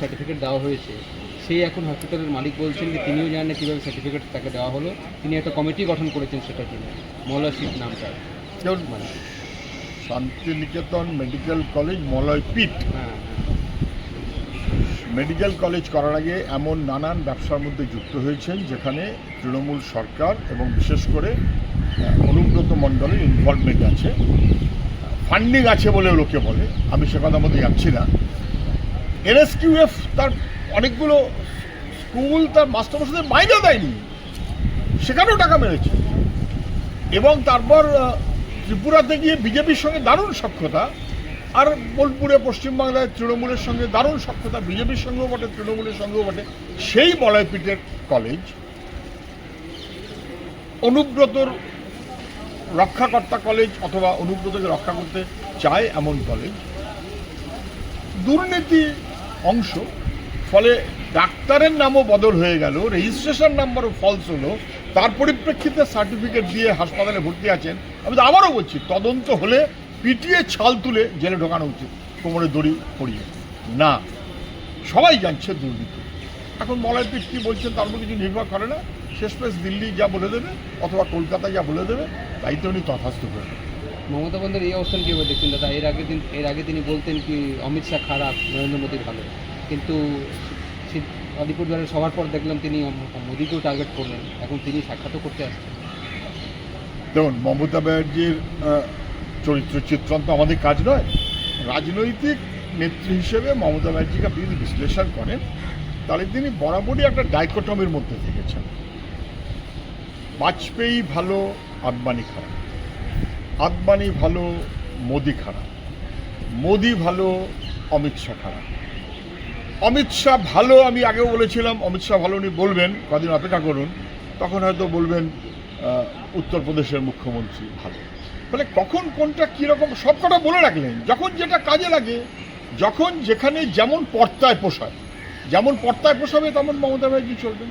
Certificate দেওয়া হয়েছে সেই এখন হসপিটালের মালিক বলছেন যে তিনিও জানেন না কীভাবে সার্টিফিকেট তাকে দেওয়া হলো। তিনি একটা কমিটি গঠন করেছেন সেটার জন্য মৌলাশিক নামটা মানে শান্তিনিকেতন মেডিকেল কলেজ মলয়পীঠ হ্যাঁ মেডিকেল কলেজ করার আগে এমন নানান ব্যবসার মধ্যে যুক্ত হয়েছেন যেখানে তৃণমূল সরকার এবং বিশেষ করে অনুব্রত মণ্ডলের ইনভলভমেন্ট আছে। ফান্ডিং আছে বলে লোকে বলে আমি সে কথার মধ্যে যাচ্ছি না। এনএসকিউএফ তার অনেকগুলো স্কুল তার মাস্টারমশাইদের মাইনে দেয়নি। সেখানেও টাকা মেরেছে। এবং তারপর ত্রিপুরাতে গিয়ে বিজেপির সঙ্গে দারুণ সক্ষতা আর বোলপুরে, পশ্চিমবাংলায় তৃণমূলের সঙ্গে দারুণ সক্ষতা বিজেপির সঙ্গেও বটে, তৃণমূলের সঙ্গেও বটে। সেই মলয়পীঠের কলেজ, অনুব্রতর রক্ষাকর্তা কলেজ অথবা অনুব্রতকে রক্ষা করতে চায় এমন কলেজ। দুর্নীতি অংশ। ফলে ডাক্তারের নামও বদল হয়ে গেল, রেজিস্ট্রেশন নাম্বারও ফলস হলো, তার পরিপ্রেক্ষিতে সার্টিফিকেট দিয়ে হাসপাতালে ভর্তি আছেন। আমি তো আবারও বলছি, তদন্ত হলে পিটিয়ে ছাল তুলে জেলে ঢোকানো উচিত, কোমরে দড়ি পড়িয়ে না, সবাই জানছে দুর্নীতি। এখন মলয়পীঠ কী বলছেন তার উপর কিছু নির্ভর করে না। শেষ পেশ দিল্লি যা বলে দেবে, অথবা কলকাতা যা বলে দেবে, তাই তো উনি তথাস্থ করবেন মমতা বন্দ্যোপাধ্যায় এই অবস্থান কীভাবে দেখছেন? দাদা, এর আগে দিন এর আগে তিনি বলতেন কি, অমিত শাহ খারাপ, নরেন্দ্র মোদী ভালো। কিন্তু আলিপুরদুয়ারের সবার পর দেখলাম তিনি মোদীকেও টার্গেট করলেন। এখন তিনি সাক্ষাৎও করতে আসছেন। দেখুন, মমতা ব্যানার্জির চরিত্র চিত্রণ তো আমাদের কাজ নয়। রাজনৈতিক নেত্রী হিসেবে মমতা ব্যানার্জিকে আপনি যদি বিশ্লেষণ করেন, তাহলে তিনি বরাবরই একটা ডাইকোটমির মধ্যে থেকেছেন। বাজপেয়ী ভালো আদবানি খারাপ। আদবানি ভালো, মোদি খারাপ। মোদি ভালো, অমিত শাহ খারাপ। অমিত শাহ ভালো, আমি আগেও বলেছিলাম, অমিত শাহ ভালো উনি বলবেন, কদিন অপেক্ষা করুন, তখন হয়তো বলবেন উত্তরপ্রদেশের মুখ্যমন্ত্রী ভালো। ফলে কখন কোনটা কীরকম, সব কটা বলে রাখলেন, যখন যেটা কাজে লাগে, যখন যেখানে যেমন পর্তায় পোষায়, যেমন পর্তায় পোষাবে, তেমন মমতা ব্যানার্জি চলবেন।